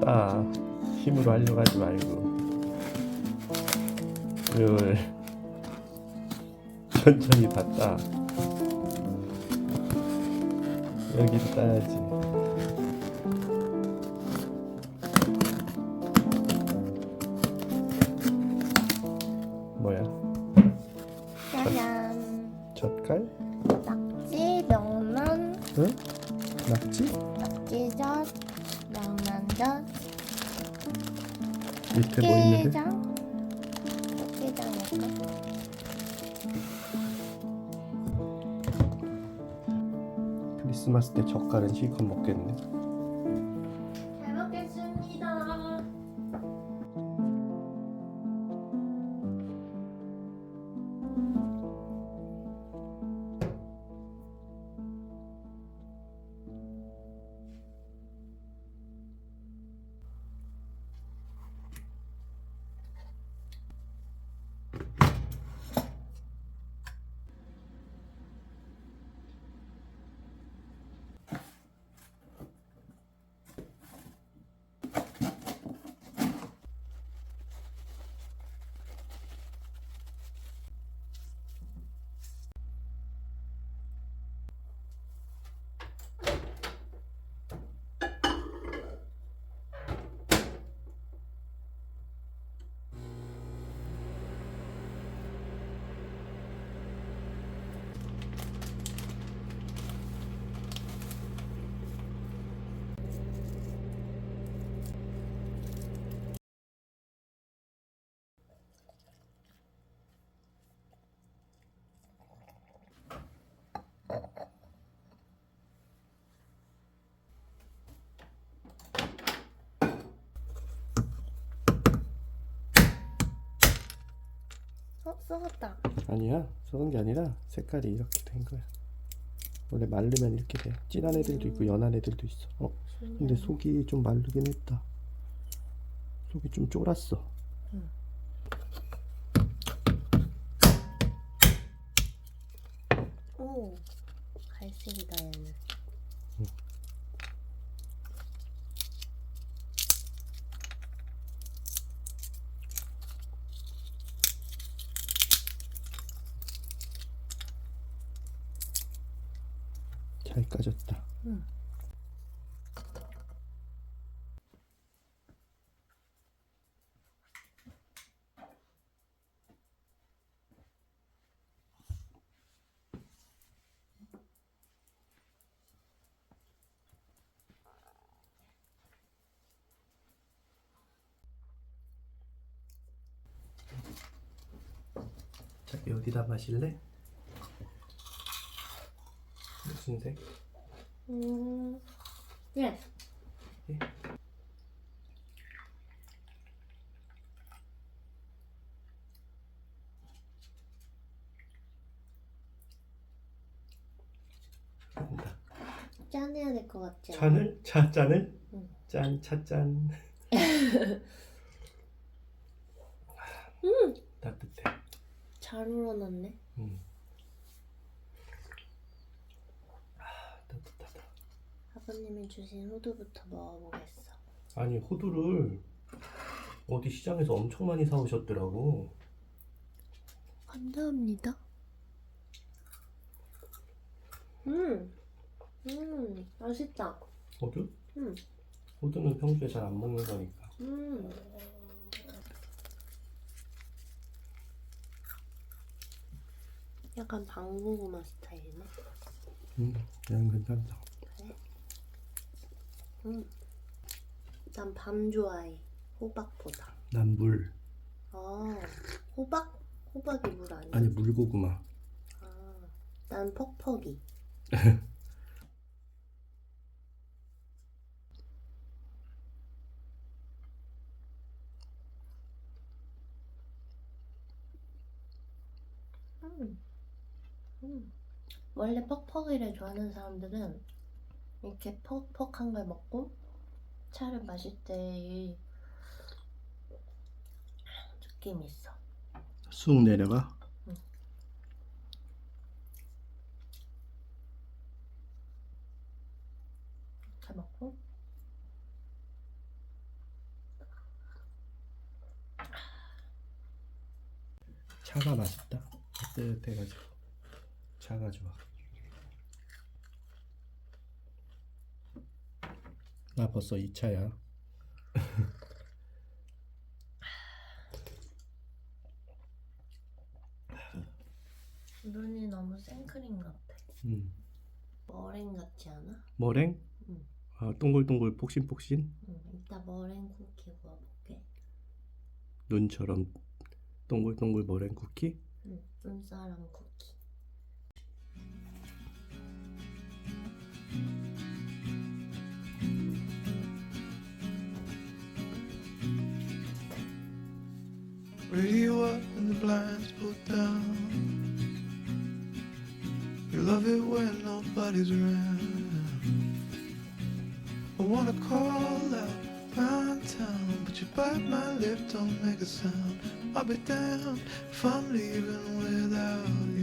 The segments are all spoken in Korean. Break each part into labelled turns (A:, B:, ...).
A: 따 힘으로 하려고 하지 말고. 둘 천천히 다따 여기도 따야지 크리스마스 때 젓갈은 실컷 먹겠네
B: 어, 썩었다.
A: 아니야. 썩은 게 아니라 색깔이 이렇게 된 거야. 원래 마르면 이렇게 돼. 진한 애들도 있고 연한 애들도 있어. 어? 근데 속이 좀 마르긴 했다. 속이 좀 쫄았어.
B: 오, 갈색이다 얘는.
A: 잘 까졌다
B: 응.
A: 자기 어디다 마실래? 무슨 색?
B: 음, 예.
A: 예?
B: 짠해야 될 것 같지? 않아?
A: 잔을? 차 짠을?
B: 응.
A: 짠, 차 짠.
B: 음,
A: 따뜻해.
B: 잘 우러났네.
A: 음. 아, 따뜻하다.
B: 아버님이 주신 호두부터 먹어보겠어.
A: 아니 호두를 어디 시장에서 엄청 많이 사오셨더라고.
B: 감사합니다. 음, 음, 맛있다.
A: 호두?
B: 음,
A: 호두는 평소에 잘 안 먹는 거니까.
B: 음. 약간 방고구마 스타일이네.
A: 음, 그냥 괜찮다.
B: 음. 난 밤 좋아해. 호박보다.
A: 난 물.
B: 아, 호박? 호박이 물 아니야?
A: 아니 물고구마.
B: 아, 난 퍽퍽이. 음. 음. 원래 퍽퍽이를 좋아하는 사람들은 이렇게 퍽퍽한 걸 먹고 차를 마실 때의 느낌이 있어.
A: 쑥 내려가.
B: 응. 먹고
A: 차가 맛있다. 뜨뜻해가지고 차가 좋아. 나 벌써 2차야.
B: 눈이 너무 생크림 같아.
A: 음.
B: 머랭 같지 않아?
A: 머랭?
B: 응.
A: 아, 동글동글 폭신폭신
B: 응. 이따 머랭 쿠키 구워볼게.
A: 눈처럼 동글동글 머랭 쿠키.
B: 응. 눈사람 쿠키.
C: Radio up and the blinds pulled down. You love it when nobody's around. I wanna call out my town, but you bite my lip, don't make a sound. I'll be damned if I'm leaving without you.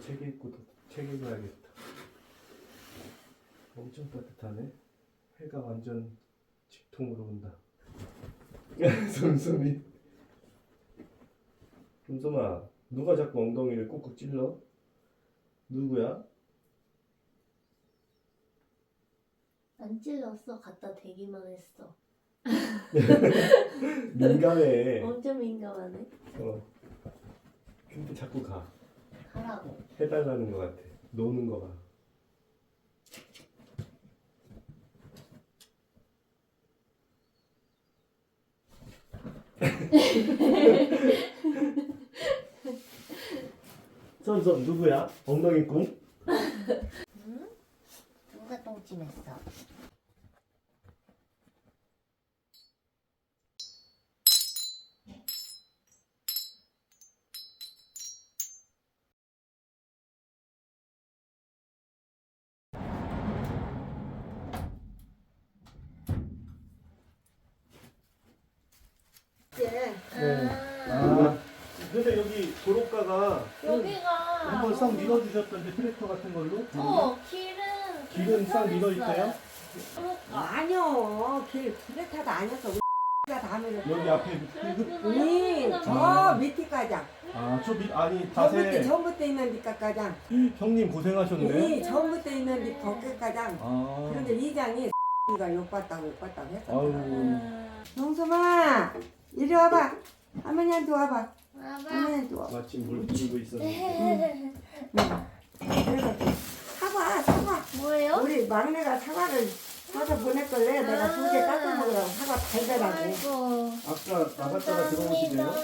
A: 책 읽고 책 읽어야겠다. 엄청 따뜻하네. 해가 완전 직통으로 온다. 솜솜이. 솜솜아, 누가 자꾸 엉덩이를 꾹꾹 찔러? 누구야?
B: 안 찔렀어. 갖다 대기만 했어.
A: 민감해.
B: 엄청 민감하네.
A: 어. 근데 자꾸 가.
B: 가라고.
A: 해달라는 것 같아. 노는 거 봐. 썸썸 누구야? 엉덩이 꿈?
B: 응? 누가 똥찜했어?
D: 네.
A: 아. 근데 여기 도로가가
B: 여기가
A: 한번 싹 밀어주셨던데 트랙터 같은 걸로?
B: 어 길은
A: 길은
B: 싹서
A: 밀어있어요?
D: 아니요. 길 그레타도 아니었어. 우리 가 다 밀어.
A: 여기 앞에 그,
D: 이, 저 밑에까지.
A: 아 저 밑 아니
D: 저
A: 자세
D: 전부터 있는 데까지.
A: 형님 고생하셨네.
D: 이 전부터 있는 데 거기까지.
A: 아.
D: 그런데 이장이 가 욕봤다고 욕봤다고 했어.
A: 아유.
D: 영수마, 이리 와봐. 할머니한테 와봐. 할머니한테 와봐.
A: 마침 물 뿌리고 있었는데.
D: 그래서 사과, 사과.
B: 뭐예요?
D: 우리 막내가 사과를 사서 보냈걸래. 내가 두 개 깎아 먹으라고 사과 달달하고.
B: 아이고.
A: 아까 나갔다가 들어오시네요.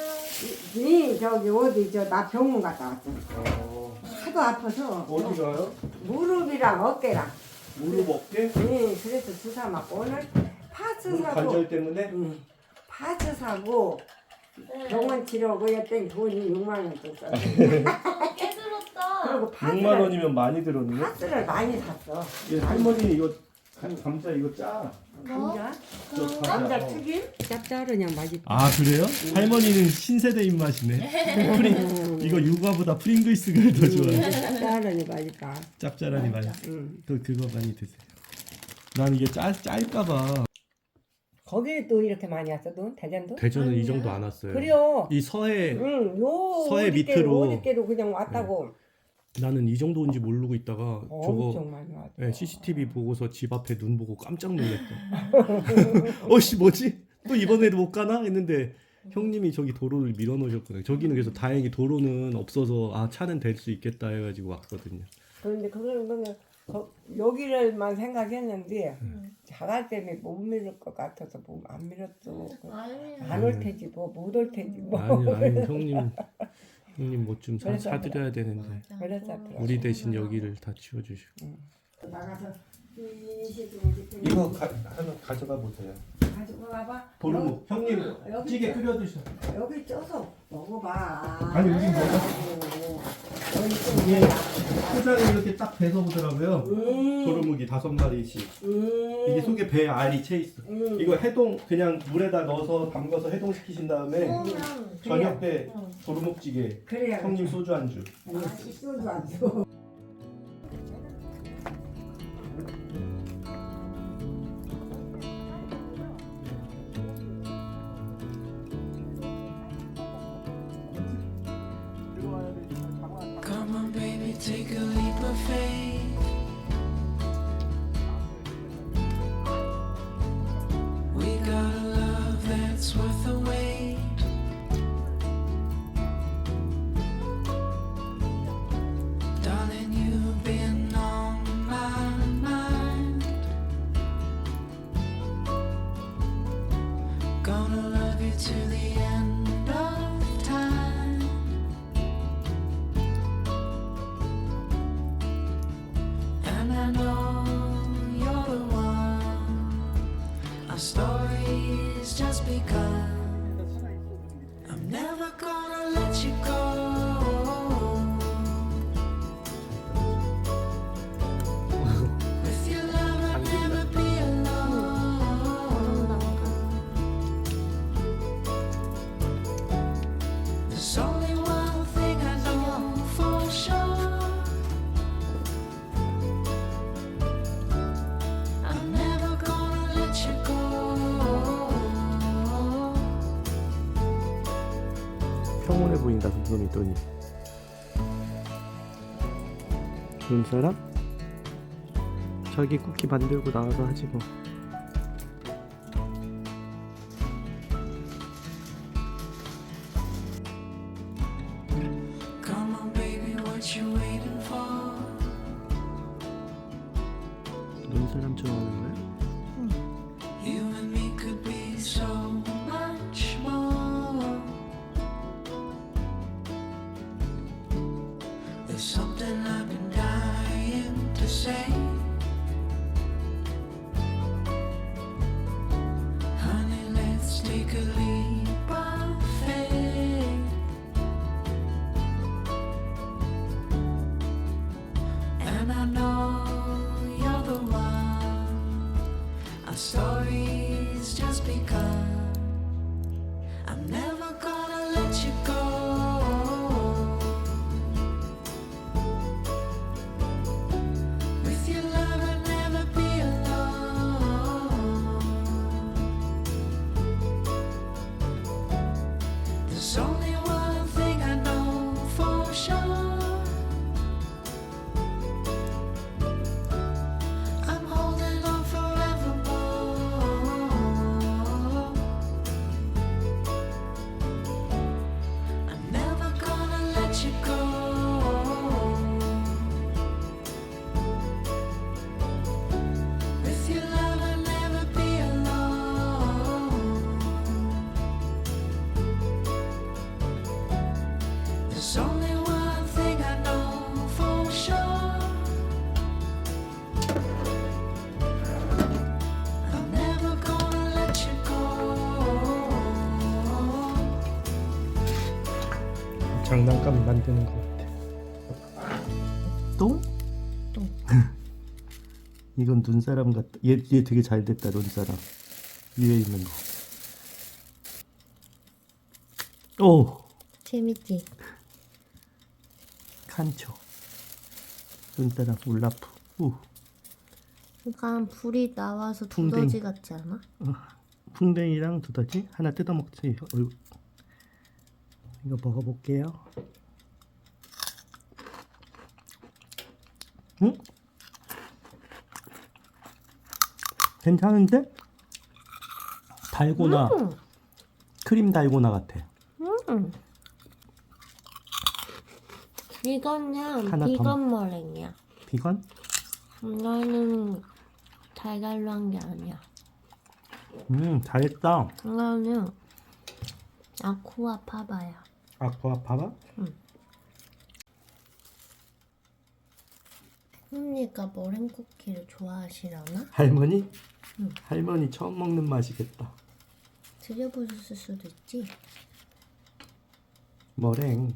D: 이 저기 어디 저 나 병원 갔다 왔어.
A: 어.
D: 하도 아파서
A: 어디 가요?
D: 무릎이랑 어깨랑.
A: 무릎 어깨?
D: 예, 그래서 주사 맞고 오늘 파츠
A: 무릎
D: 사고.
A: 관절 때문에?
D: 응. 파츠 사고
B: 네.
D: 병원 치료고 했더니 돈이 6만 원 줬어.
B: 어, 깨들었다.
D: 그리고
A: 6만
D: 파츠를
A: 원이면 많이 들었네.
D: 파츠를 많이 샀어.
A: 예, 할머니 이거 가- 감자 이거 짜.
D: 감자?
A: 저
D: 감자
A: 어.
D: 튀김? 짭짤하냐 맛있다.
A: 아 그래요? 할머니는 신세대 입맛이네. 프링 이거 육아보다 프링글스가 더 좋아해.
D: 짭짤하니 맛있다.
A: 짭짤하니 많이.
D: 응.
A: 또 그거 많이 드세요. 난 이게 짤 짤까봐.
D: 거기 또 이렇게 많이 왔어 너 대전도?
A: 대전은 이. 정도 안 왔어요.
D: 그래요.
A: 이 서해
D: 응, 요
A: 서해 밑으로.
D: 어디께로 그냥 왔다고.
A: 나는 이 정도 온지 모르고 있다가 저거
D: 엄청 많이 왔어.
A: 네, CCTV 보고서 집 앞에 눈 보고 깜짝 놀랐다. 어씨 뭐지? 또 이번에도 못 가나 했는데 형님이 저기 도로를 밀어 놓으셨거든요. 저기는 그래서 다행히 도로는 없어서 아 차는 될 수 있겠다 해가지고 왔거든요.
D: 그런데 그거는 그냥 거- 여기를만 생각했는데
A: 음.
D: 자갈 때문에 못 밀을 것 같아서 뭐안 밀었어.
B: 아니야.
D: 안올 테지 뭐 못 올 테지 뭐.
A: 아니 아니 형님 형님 뭐 좀
D: 그래서
A: 사드려야 되는데. 우리 대신 여기를 다 치워주시고.
D: 나가서
A: 이거 가, 하나 가져가 보세요.
D: 가지고 와봐.
A: 도루묵 형님
D: 여기
A: 찌개. 끓여 드셔.
D: 여기 쪄서 먹어봐.
A: 아니, 먹어.
D: 여기
A: 이게
D: 좀
A: 포장이 이렇게 딱 배서 보더라고요.
D: 음.
A: 도루묵이 다섯 마리씩.
D: 음.
A: 이게 속에 배 알이 채 있어.
D: 음.
A: 이거 해동 그냥 물에다 넣어서 담가서 해동시키신 다음에 저녁 때
B: 응.
A: 도루묵찌개
D: 그래야
A: 형님 소주 안주.
D: 식소도 안 줘.
E: Take a leap of faith.
A: 보인다 눈이 눈이. 눈사람? 자기 쿠키 만들고 나와서 하지 뭐.
E: Come on, baby, what you waiting for?
A: 눈사람 좋아하는 장난감 만드는 것 같아. 똥?
B: 똥.
A: 이건 눈사람 같다. 얘, 얘 되게 잘 됐다 눈사람. 위에 있는 거. 오
B: 재밌지?
A: 칸초. 눈사람 울라프. 우
B: 약간 불이 나와서
A: 풍뎅이.
B: 두더지 같지 않아?
A: 풍뎅이랑 두더지 하나 뜯어 먹지. 어이구. 이거 먹어볼게요. 응? 괜찮은데? 달고나
B: 음.
A: 크림 달고나 같아.
B: 음. 이거는
A: 하나 더
B: 비건 머랭이야.
A: 비건?
B: 이거는 달달로 한 게 아니야.
A: 음 잘했다.
B: 이거는 아쿠아 파바야.
A: 아쿠아 봐봐.
B: 언니가 머랭 쿠키를 좋아하시려나?
A: 할머니?
B: 응.
A: 할머니 처음 먹는 맛이겠다.
B: 드셔보셨을 수도 있지.
A: 머랭.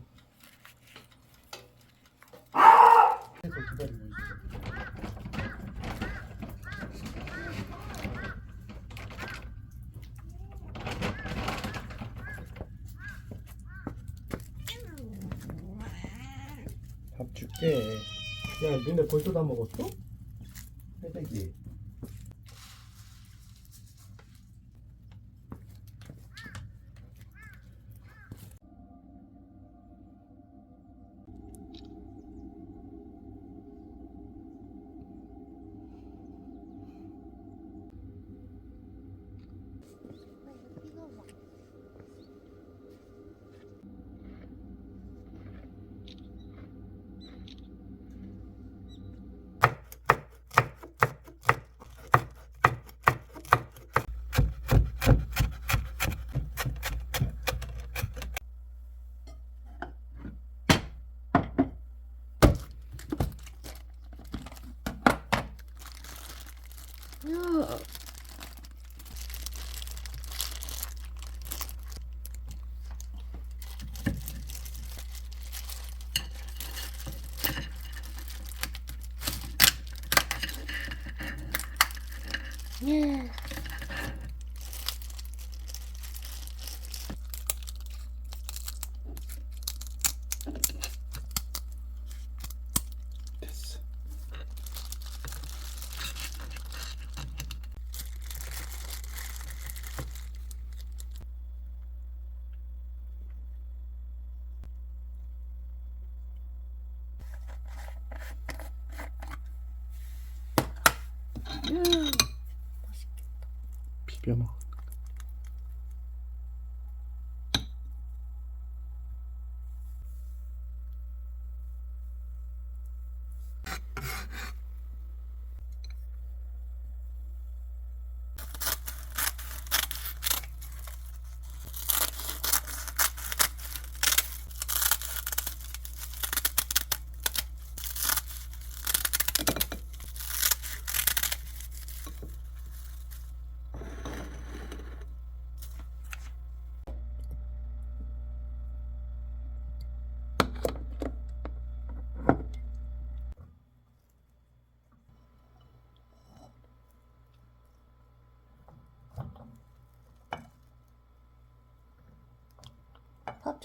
A: 야, 니네 벌써 다 먹었어? 해대기.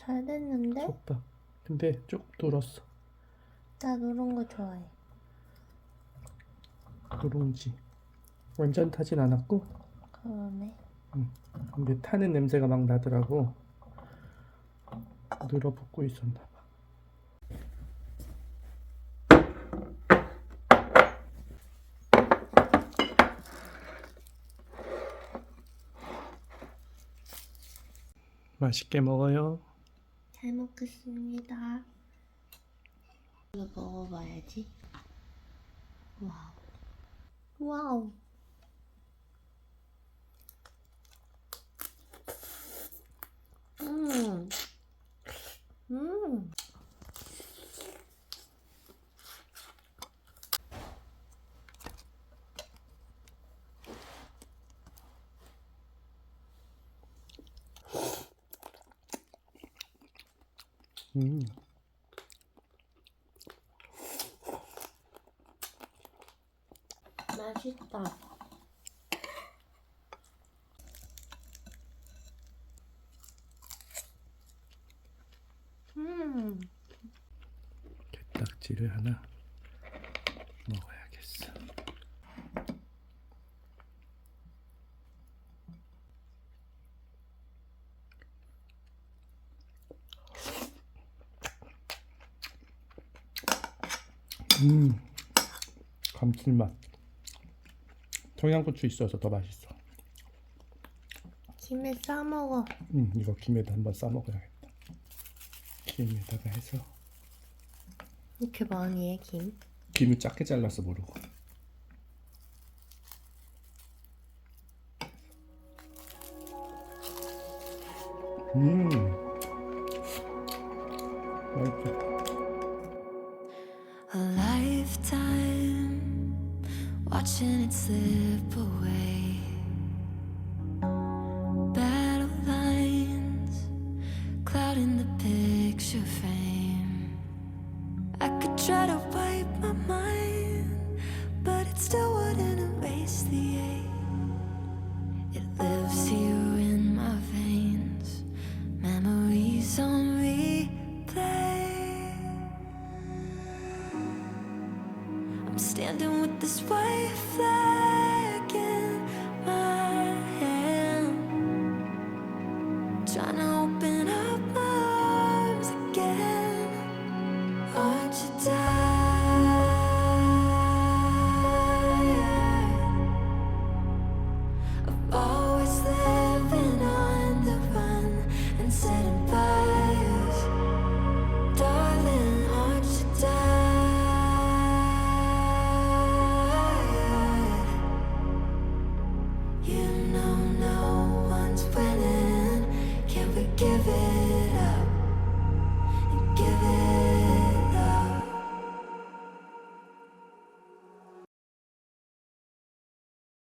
B: 잘 됐는데?
A: 족밥. 근데 조금 돌았어.
B: 나 노란 거 좋아해.
A: 누룽지. 완전 타진 않았고,
B: 그러네.
A: 근데 타는 냄새가 막 나더라고. 늘어붙고 있었나 봐. 맛있게 먹어요.
B: 잘 먹겠습니다. 이거 먹어봐야지. 와우. 와우. 음. 음. 맛있다. 음.
A: 게딱지를 하나 먹어야겠어.
F: 음, 감칠맛. 청양고추 있어서 더 맛있어.
B: 김에 싸 먹어.
F: 음, 이거 김에다 한번 싸 먹어야겠다. 김에다가 해서
B: 이렇게 많이 해 김.
F: 김을 작게 잘라서 모르고. 음,